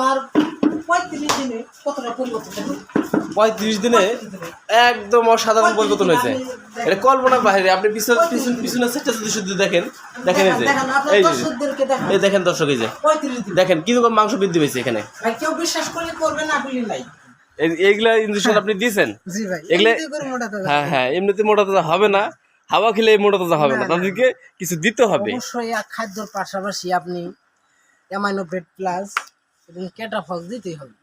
আপনার পঁয়ত্রিশ দিনে কতটা পরিবর্তন পঁয়ত্রিশ দিনে একদম অসাধারণ পরিবর্তন হয়েছে। এটা কল্পনার বাইরে আপনি পিছনে পিছনে পিছনে সেটটা যদি শুধু দেখেন দেখেন এই যে এই যে। এই দেখেন দর্শক এই যে। দেখেন কি রকম মাংস বৃদ্ধি পেয়েছে এখানে। কেউ বিশ্বাস করলে করবে না করলে নাই। এইগুলা ইঞ্জেকশন আপনি দিয়েছেন? জি ভাই এগুলো-। হ্যাঁ হ্যাঁ এমনিতে মোটা তাজা হবে না। হাওয়া খেলে এই মোটা তাজা হবে না। তাদেরকে কিছু দিতে হবে। অবশ্যই খাদ্যর পাশাপাশি আপনি প্লাস হবে।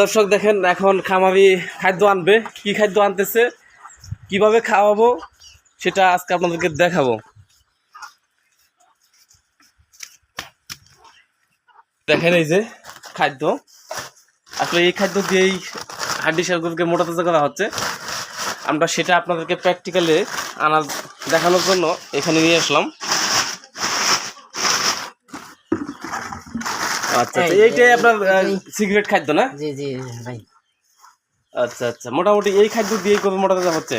দর্শক দেখেন, এখন খামারি খাদ্য আনবে। কি খাদ্য আনতেছে? কীভাবে খাওয়াবো? সেটা আজকে আপনাদেরকে দেখাবো। দেখেন এই যে খাদ্য। আসলে এই খাদ্য দিয়েই হাড্ডি সারগুলোকে মোটা করা হচ্ছে। আমরা সেটা আপনাদেরকে প্র্যাকটিক্যালে আনা দেখানোর জন্য এখানে নিয়ে আসলাম। আচ্ছা আচ্ছা এইটাই আপনার সিগারেট খাদ্য না? জি জি ভাই। আচ্ছা আচ্ছা মোটামুটি এই খাদ্য দিয়ে কবে মোটা তাজা হচ্ছে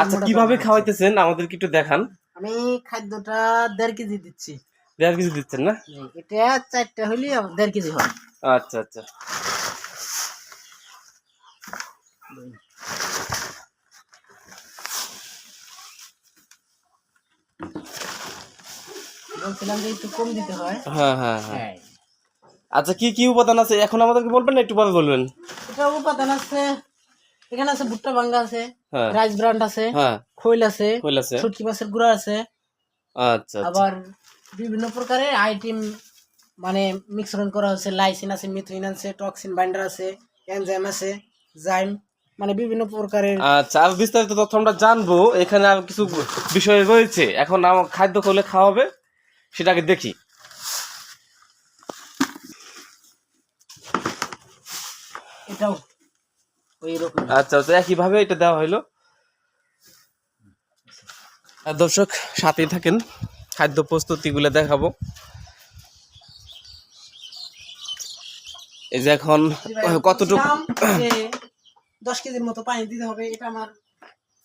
আচ্ছা কীভাবে খাওয়াইতেছেন? আমাদেরকে একটু দেখান। আমি খাদ্যটা দেড় কেজি দিচ্ছি। দেড় কিছু দিচ্ছেন না? এটা চারটা হইলে দেড় কেজি হয়। আচ্ছা আচ্ছা। বলছিলাম যে একটু কম দিতে হয়। হ্যাঁ হ্যাঁ হ্যাঁ। হ্যাঁ। আচ্ছা কি কি উপাদান আছে? এখন আমাদেরকে বলবেন একটু পরে বলবেন? এটা উপাদান আছে এখানে আছে ভুট্টা ভাঙ্গা আছে হ্যাঁ। রাইস ব্রান্ড আছে হ্যাঁ। খৈল আছে কইল আছে। শুটকি মাছের গুঁড়া আছে। আচ্ছা আচ্ছা। আবার বিভিন্ন প্রকারের আইটেম মানে মিশ্রণ করা হচ্ছে লাইসিন আছে মিথ্রিন আছে টক্সিন বাইন্ডার আছে এনজাইম আছে জাইম মানে বিভিন্ন প্রকারের আচ্ছা আর বিস্তারিত তথ্য আমরা জানব। এখানে আর কিছু বিষয় রয়েছে। এখন আমার খাদ্য করলে খাওয়াবে সেটাকে দেখি এটাও ওই রকম আচ্ছা আচ্ছা একইভাবে এটা দেওয়া হইল। দর্শক সাথেই থাকেন। খাদ্য প্রস্তুতিগুলো দেখাবো। এই যে এখন কতটুকু দশ কেজির মতো পানি দিতে হবে এটা আমার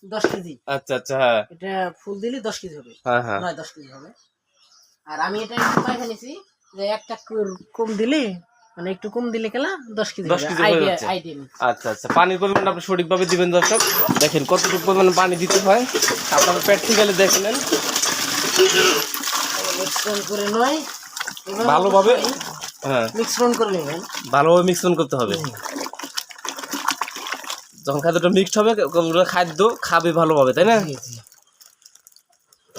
দশ কেজি। আচ্ছা আচ্ছা হ্যাঁ। এটা ফুল দিলে দশ কেজি হবে। হ্যাঁ হ্যাঁ। নয় দশ কেজি হবে। আর আমি এটা একটু পাইখা নিছি যে একটা কম দিলে মানে একটু কম দিলে কেলা দশ কেজি 10 কেজি আইডিয়া যাচ্ছে। আইডিয়া আচ্ছা আচ্ছা। পানির পরিমাণ আপনি সঠিকভাবে দিবেন দর্শক। দেখেন কতটুকু পরিমাণে পানি দিতে হয়। আপনারা প্র্যাকটিক্যালি দেখে নেন। করে নয়। ভালোভাবে হ্যাঁ মিশ্রণ করে নেবেন। ভালোভাবে মিশ্রণ করতে হবে। যখন খাদ্যটা মিক্সড হবে খাদ্য খাবে ভালোভাবে তাই না।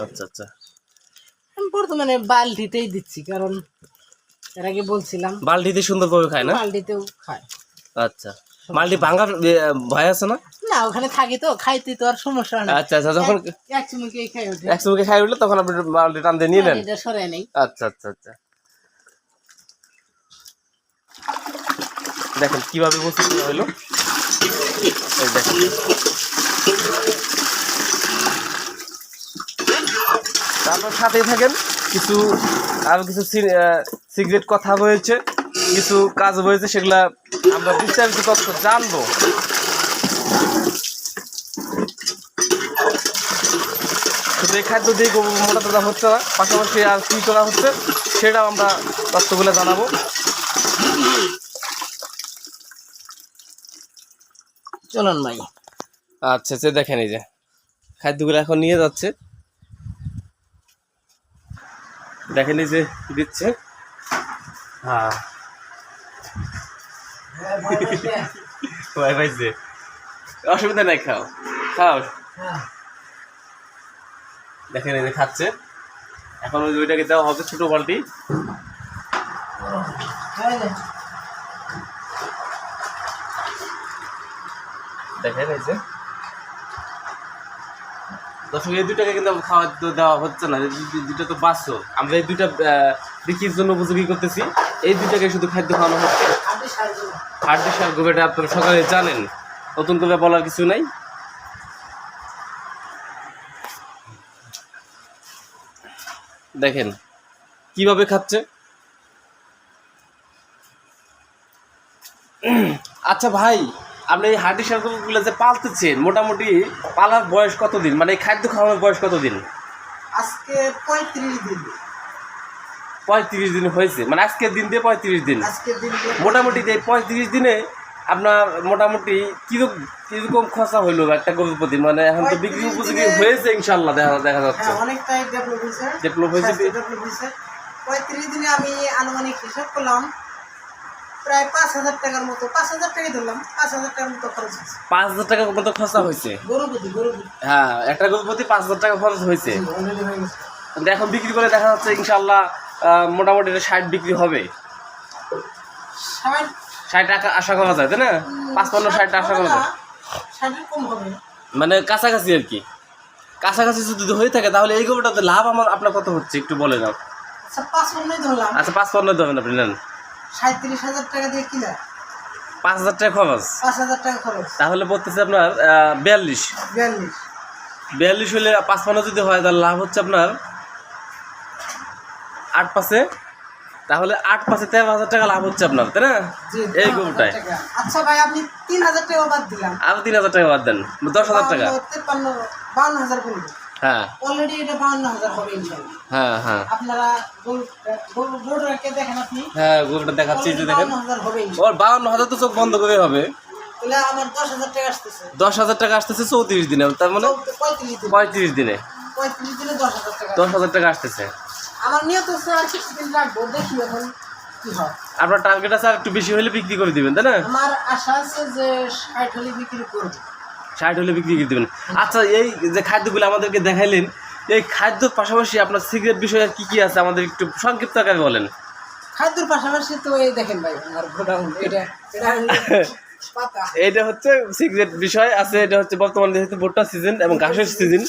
আচ্ছা আচ্ছা। আমি বর্তমানে বালতিতেই দিচ্ছি কারণ এর আগে বলছিলাম। সুন্দরভাবে খায় না? বালতিতেও খায়। আচ্ছা। বালতি ভাঙার ভয় আছে না? না ওখানে থাকি তো খাইতে তো আর সমস্যা না। আচ্ছা আচ্ছা যখন এক খাই ওঠে। একসঙ্গে খাই উঠলে তখন আপনি টান দিয়ে নিয়ে নেন? এটা সরাই নেই। আচ্ছা আচ্ছা আচ্ছা। দেখেন কীভাবে প্রস্তুত হইল দেখেন। তারপর সাথেই থাকেন কিছু আরও কিছু সিগারেট কথা হয়েছে কিছু কাজ হয়েছে সেগুলা আমরা বিস্তারিত তথ্য জানব। শুধু এই খাদ্য দিয়ে মোটা তোলা হচ্ছে না পাশাপাশি আর কী করা হচ্ছে সেটাও আমরা তথ্যগুলো জানাব। চলুন ভাই। আচ্ছা সে দেখেন এই যে খাদ্যগুলো এখন নিয়ে যাচ্ছে। দেখেন এই যে দিচ্ছে। হ্যাঁ। ভাই ভাইছে অসুবিধা নাই খাও। খাও। দেখেন এই খাচ্ছে। এখন ওই ওইটাকে দেওয়া হবে ছোটো বালতি। দেখেন এই যে। দর্শক এই দুটাকে কিন্তু খাওয়া দেওয়া হচ্ছে না। দুটো তো বাঁচছো আমরা এই আহ, বিক্রির জন্য উপযোগী করতেছি। এই দুটাকে শুধু খাদ্য খাওয়ানো হচ্ছে? হাড্ডি সার গোবেটা আপনারা সকালে জানেন, নতুন করে বলার কিছু নাই? দেখেন, কীভাবে খাচ্ছে? আচ্ছা ভাই, আপনি এই হাড্ডি সারগুলো যে পালতেছেন, মোটামুটি পালার বয়স কতদিন? মানে খাদ্য খাওয়ানোর বয়স কতদিন? আজকে পঁয়ত্রিশ দিন। পঁয়ত্রিশ দিন হয়েছে। মানে আজকের দিন দিয়ে পঁয়ত্রিশ দিন। মোটামুটি এই পঁয়ত্রিশ দিনে আপনার মোটামুটি কীরকম কীরকম খরচা হইল একটা গরুর প্রতি? মানে এখন তো বিক্রি উপযোগী হয়েছে ইনশাল্লাহ দেখা দেখা যাচ্ছে। হ্যাঁ অনেকটাই ডেভেলপ হয়েছে। ডেভেলপ হয়েছে। পঁয়ত্রিশ দিনে আমি আনুমানিক হিসাব করলাম প্রায় পাঁচ হাজার টাকার মতো পাঁচ হাজার টাকাই ধরলাম। পাঁচ হাজার টাকার মতো খরচ হয়েছে। পাঁচ হাজার টাকার মতো খরচা হয়েছে? গরুপতি গরুপতি হ্যাঁ একটা গরুর প্রতি পাঁচ হাজার টাকা খরচ হয়েছে। হয়ে এখন বিক্রি করে দেখা যাচ্ছে ইনশাল্লাহ মোটামুটি এটা ষাট বিক্রি হবে। ষাট? টাকা আশা করা যায় তাই না? পাঁচপান্ন ষাট আশা করা যায়। মানে কাছাকাছি আর কি। কাছাকাছি যদি হয়ে থাকে তাহলে এই গরুটাতে লাভ আমার আপনার কত হচ্ছে? একটু বলে দাও। আচ্ছা পাঁচ পাঁচপান্ন দেবেন আপনি নেন। সাঁত্রিশ হাজার টাকা দিয়ে কিনা পাঁচ হাজার টাকা খরচ। পাঁচ হাজার টাকা খরচ। তাহলে বলতেছে আপনার বিয়াল্লিশ। বিয়াল্লিশ। বিয়াল্লিশ হলে পাঁচপান্ন যদি হয় তাহলে লাভ হচ্ছে আপনার আট পাশে তাহলে আট পাশে তেরো হাজার টাকা লাভ হচ্ছে আপনার তাই না? এই গরুটায় আচ্ছা ভাই আপনি তিন হাজার টাকা বাদ দিলাম। আরও তিন হাজার টাকা বাদ দেন দশ হাজার টাকা। বাউন্ন, তেপ্পান্ন বাউন্ন হাজার হ্যাঁ। অলরেডি এটা বাউন্ন হাজার হবে হ্যাঁ হ্যাঁ। আপনারা গরু গরু গরুটাকে দেখেন আপনি। হ্যাঁ গরুটা দেখাচ্ছি যে দেখেন। হাজার ওর বাউন্ন হাজার তো চোখ বন্ধ করে হবে। দশ হাজার টাকা আসতেছে। চৌত্রিশ দিনে তার মানে পঁয়ত্রিশ দিনে। পঁয়ত্রিশ দশ হাজার টাকা আসতেছে। আমার নিয়ত হচ্ছে আর কিছুদিন রাখব দেখি এখন কি হয়। আপনার টার্গেট আছে আর একটু বেশি হলে বিক্রি করে দিবেন তাই না? আমার আশা আছে যে ষাট হলে বিক্রি করব। ষাট হলে বিক্রি করে দেবেন। আচ্ছা এই যে খাদ্যগুলো আমাদেরকে দেখাইলেন এই খাদ্যর পাশাপাশি আপনার সিগারেট বিষয়ে কি কি আছে আমাদের একটু সংক্ষিপ্ত আকারে বলেন। খাদ্যের পাশাপাশি তো এই দেখেন ভাই আমার গোডাউন এটা এটা হচ্ছে সিগারেট বিষয় আছে এটা হচ্ছে বর্তমানে যেহেতু ভুট্টার সিজন এবং ঘাসের সিজন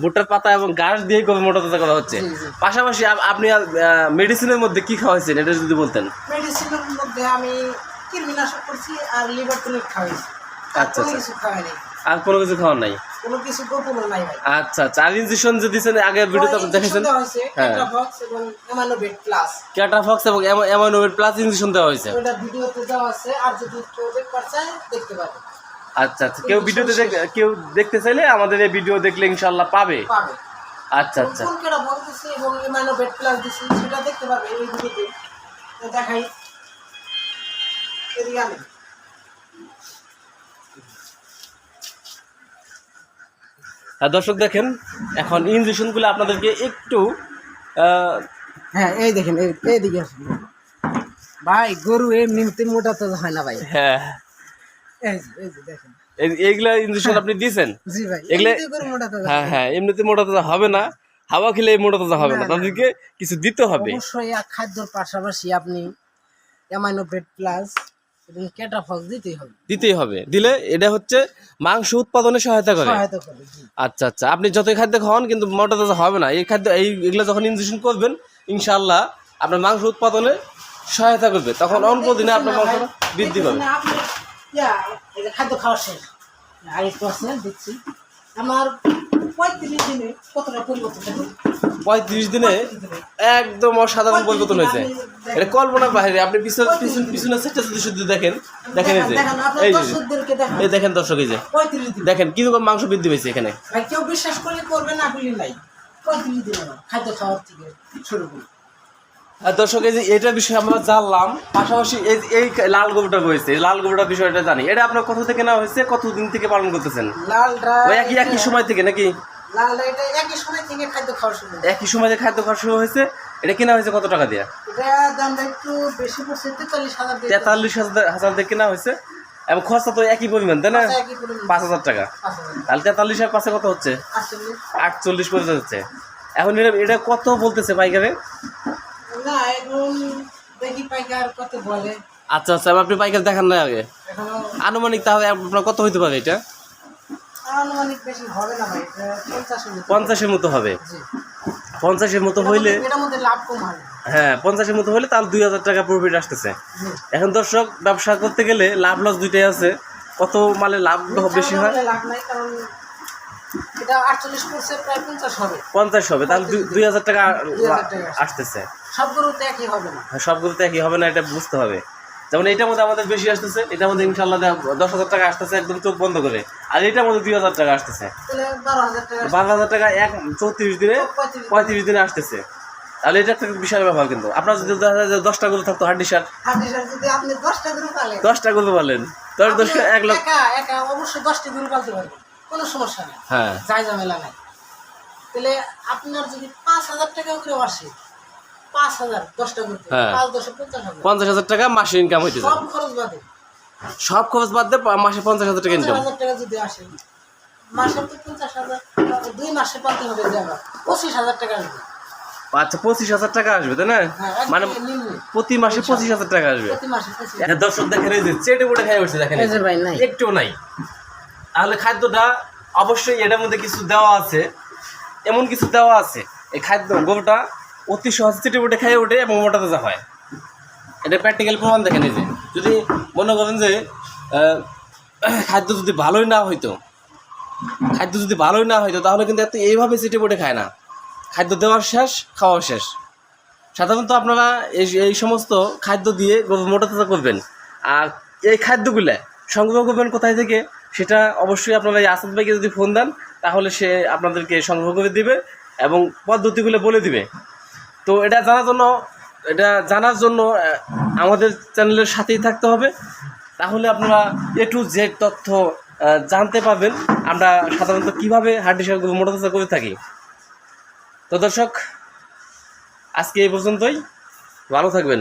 ভুট্টার পাতা এবং ঘাস দিয়ে গরু মোটা তাজা করা হচ্ছে। পাশাপাশি আপ- আপনি মেডিসিনের মধ্যে কি খাওয়াইছেন? এটা যদি বলতেন। মেডিসিনের মধ্যে আমি কৃমিনাশক করছি আর লিভার টনিক খাওয়াইছি। আচ্ছা, আচ্ছা। আর কোনো কিছু খাওয়ার নাই? কোনো কিছু গোপন নাই আচ্ছা আচ্ছা। আর ইনজেকশন যে দিচ্ছেন আগের ভিডিওতে আপনি দেখেছেন? হ্যাঁ। টেট্রাভক্স এবং এমানোভেট প্লাস ক্যাটাফক্স এবং প্লাস ইনজেকশন দেওয়া হয়েছে। ওটা ভিডিওতে দেওয়া আছে। আর যদি কেউ দেখতে দেখতে পাবে আচ্ছা আচ্ছা। কেউ ভিডিওতে কেউ দেখতে চাইলে আমাদের এই ভিডিও দেখলে ইনশাল্লাহ পাবে। আচ্ছা আচ্ছা। কোন কেটা বলতেছি এবং এমানোভেট প্লাস দিছি সেটা দেখতে পাবে এই ভিডিওতে। দেখাই। এদিকে আনে। দর্শক দেখেন এখন ইনজেকশনগুলো আপনাদেরকে একটু আহ, হ্যাঁ এই দেখেন এই- এইদিকে আসুন। ভাই গরু এমনিতে মোটা তো হয় না ভাই। হ্যাঁ। এইগুলা ইনজেকশন আপনি দিয়েছেন এগুলা- হ্যাঁ হ্যাঁ এমনিতে মোটা তাজা হবে না। হাওয়া খেলে মোটা তাজা হবে না। তাদেরকে কিছু দিতে হবে। অবশ্যই খাদ্যর পাশাপাশি আপনি প্লাস এবং ক্যাটাফক্স দিতেই হবে। দিতেই হবে। দিলে এটা হচ্ছে মাংস উৎপাদনে সহায়তা করে। সহায়তা করে আচ্ছা আচ্ছা। আপনি যতই খাদ্য খাওয়ান কিন্তু মোটা তাজা হবে না। এই খাদ্য এই এগুলো যখন ইনজেকশন করবেন ইনশাল্লাহ আপনার মাংস উৎপাদনে সহায়তা করবে। তখন অল্প দিনে আপনার মাংসটা বৃদ্ধি পাবে। খাদ্য খাওয়া শেষ। আরেকটু আছে দিচ্ছি আমার পঁয়ত্রিশ দিনে কতটা পরিবর্তন পঁয়ত্রিশ দিনে একদম অসাধারণ পরিবর্তন হয়েছে। এটা কল্পনার বাইরে আপনি পিছনে পিছনে সেটটা যদি শুধু দেখেন। দেখেন এই যে। এই যে। দেখেন। দর্শক এই যে। পঁয়ত্রিশ দিন। দেখেন কীরকম মাংস বৃদ্ধি পেয়েছে এখানে। কেউ বিশ্বাস করলে করবে না করলে নাই। পঁয়ত্রিশ দিন খাদ্য খাওয়ার থেকে শুরু করি দর্শক এই যে এটা বিষয়ে আমরা জানলাম পাশাপাশি এই এই লাল গরুটা রয়েছে লাল গরুটার বিষয়টা জানি। এটা আপনার কোথা থেকে নেওয়া হয়েছে? কতদিন থেকে পালন করতেছেন? ওই একই একই সময় থেকে নাকি? একই সময় থেকে খাদ্য খাওয়া শুরু হয়েছে। এটা কেনা হয়েছে কত টাকা দিয়ে? তেতাল্লিশ হাজার দিয়ে। হাজার হাজার কেনা হয়েছে। এবং খরচা তো একই পরিমাণ তাই না। পাঁচ হাজার টাকা। তাহলে তেতাল্লিশ আর পাঁচে কত হচ্ছে? আটচল্লিশ পর্যন্ত হচ্ছে। এখন এটা এটা কত বলতেছে পাইকারে? না এখন দেখি পাইকার কত বলে। আচ্ছা আচ্ছা আপনি পাইকার দেখান না আগে। আনুমানিক তাহলে আপনার কত হইতে পারে এটা? আনুমানিক বেশি হবে না ভাই পঞ্চাশের মতো। হবে। পঞ্চাশের মতো হইলে হয়। পঞ্চাশের মতো হলে তাহলে দুই হাজার টাকা প্রফিট আসতেছে। এখন দর্শক ব্যবসা করতে গেলে লাভ লস দুইটাই আছে। কত মালে লাভ বেশি হয়? লাভ নাই কারণ এটা আটচল্লিশ করছে প্রায় পঞ্চাশ হবে। পঞ্চাশ হবে তাহলে দুই- হাজার টাকা আসতেছে। সব গরুতে একই হবে না। হ্যাঁ, সবগুলোতে একই হবে না এটা বুঝতে হবে। যেমন এটার মধ্যে আমাদের বেশি আসতেছে এটার মধ্যে ইনশাল্লাহ দশ হাজার টাকা আসতেছে একদম চোখ বন্ধ করে। আর এটার মধ্যে দুই হাজার টাকা আসতেছে। বারো হাজার টাকা এক চৌত্রিশ দিনে পঁয়ত্রিশ দিনে আসতেছে। তাহলে এটা একটা বিশাল ব্যাপার কিন্তু। আপনার যদি দশটা গরু থাকতো হাড্ডি সার দশটা গরু পালেন। দশটা গরু পালেন দশ দশ এক লক্ষ অবশ্যই দশটি গরু পালতে পারবেন। কোনো সমস্যা নেই। হ্যাঁ। যাই ঝামেলা নাই। তাহলে আপনার যদি পাঁচ হাজার টাকা করে আসে পাঁচ হাজার দশটা করতে হ্যাঁ। পাঁচ দশে পঞ্চাশ হাজার। পঞ্চাশ হাজার টাকা মাসে ইনকাম হইতে সব খরচ বাদে সব খরচ বাদ দিয়ে মাসে পঞ্চাশ হাজার টাকা ইনকাম হাজার টাকা যদি আসে মাসে তো পঞ্চাশ হাজার দুই মাসে পালতে হবে যে আমার পঁচিশ হাজার টাকা আসবে। আচ্ছা পঁচিশ হাজার টাকা আসবে তাই না? হ্যাঁ মানে প্রতি মাসে পঁচিশ হাজার টাকা আসবে। প্রতি মাসে দর্শক দেখেন এই যে চেটে পুটে খাই উঠছে দেখেন। একটুও নাই। তাহলে খাদ্যটা অবশ্যই এটার মধ্যে কিছু দেওয়া আছে। এমন কিছু দেওয়া আছে। এই খাদ্য গরুটা অতি সহজে চেটে পুটে খাই ওঠে এবং মোটা তাজা হয়। এটা প্র্যাকটিক্যাল প্রমাণ দেখেন এই যে। যদি মনে করেন যে খাদ্য যদি ভালোই না হইতো, খাদ্য যদি ভালোই না হইতো, তাহলে কিন্তু এত এইভাবে চেটে পুটে খায় না। খাদ্য দেওয়ার শেষ খাওয়া শেষ। সাধারণত আপনারা এই এই সমস্ত খাদ্য দিয়ে মোটা তাজা করবেন। আর এই খাদ্যগুলো সংগ্রহ করবেন কোথায় থেকে? সেটা অবশ্যই আপনারা এই আসাদ ভাইকে যদি ফোন দেন, তাহলে সে আপনাদেরকে সংগ্রহ করে দিবে এবং পদ্ধতিগুলো বলে দিবে। তো এটা জানার জন্য, এটা জানার জন্য আমাদের চ্যানেলের সাথেই থাকতে হবে। তাহলে আপনারা এ টু জেড তথ্য জানতে পারবেন। আমরা সাধারণত কীভাবে হাড্ডি সারগুলো করে থাকি। তো দর্শক, আজকে এই পর্যন্তই। ভালো থাকবেন।